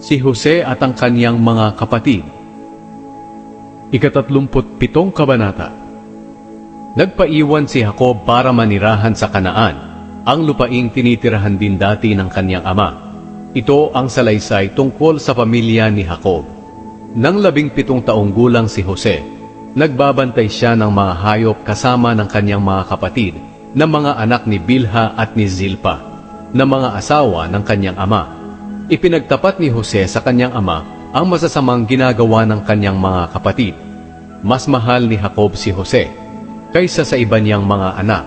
Si Jose at ang kaniyang mga kapatid. Ikatatlumput pitong kabanata. Nagpaiwan si Jacob para manirahan sa Kanaan, ang lupaing tinitirahan din dati ng kanyang ama. Ito ang salaysay tungkol sa pamilya ni Jacob. Nang labing pitong taong gulang si Jose, nagbabantay siya ng mga hayop kasama ng kanyang mga kapatid na mga anak ni Bilha at ni Zilpa, na mga asawa ng kanyang ama. Ipinagtapat ni Jose sa kanyang ama ang masasamang ginagawa ng kanyang mga kapatid. Mas mahal ni Jacob si Jose kaysa sa iba niyang mga anak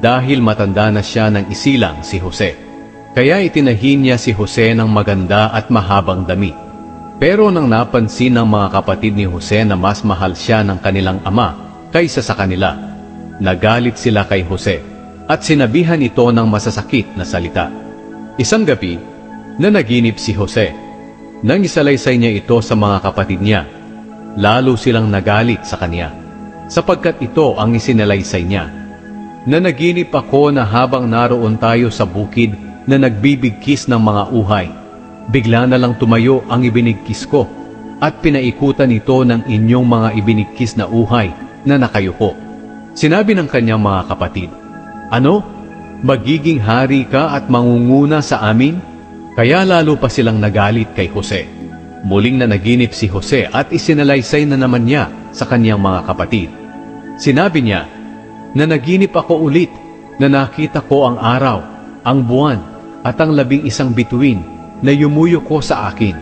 dahil matanda na siya ng isilang si Jose. Kaya itinahin niya si Jose ng maganda at mahabang damit. Pero nang napansin ng mga kapatid ni Jose na mas mahal siya ng kanilang ama kaysa sa kanila, nagalit sila kay Jose at sinabihan ito ng masasakit na salita. Isang gabi, na naginip si Jose. Nang isalaysay niya ito sa mga kapatid niya, lalo silang nagalit sa kanya, sapagkat ito ang isinalaysay niya. Na naginip ako na habang naroon tayo sa bukid na nagbibigkis ng mga uhay, bigla na lang tumayo ang ibinigkis ko at pinaikutan ito ng inyong mga ibinigkis na uhay na nakayuko. Sinabi ng kanyang mga kapatid, Ano? Magiging hari ka at mangunguna sa amin? Kaya lalo pa silang nagalit kay Jose. Muling na naginip si Jose at isinalaysay na naman niya sa kanyang mga kapatid. Sinabi niya, na naginip ako ulit na nakita ko ang araw, ang buwan, at ang labing isang bituin na yumuyo ko sa akin.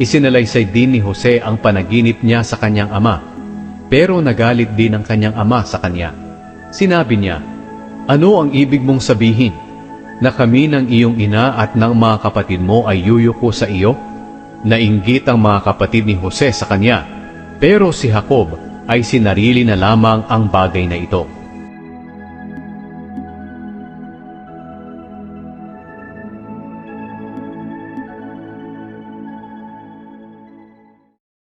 Isinalaysay din ni Jose ang panaginip niya sa kanyang ama, pero nagalit din ang kanyang ama sa kanya. Sinabi niya, Ano ang ibig mong sabihin? Na kami ng iyong ina at ng mga kapatid mo ay yuyuko sa iyo? Nainggit ang mga kapatid ni Jose sa kanya, pero si Jacob ay sinarili na lamang ang bagay na ito.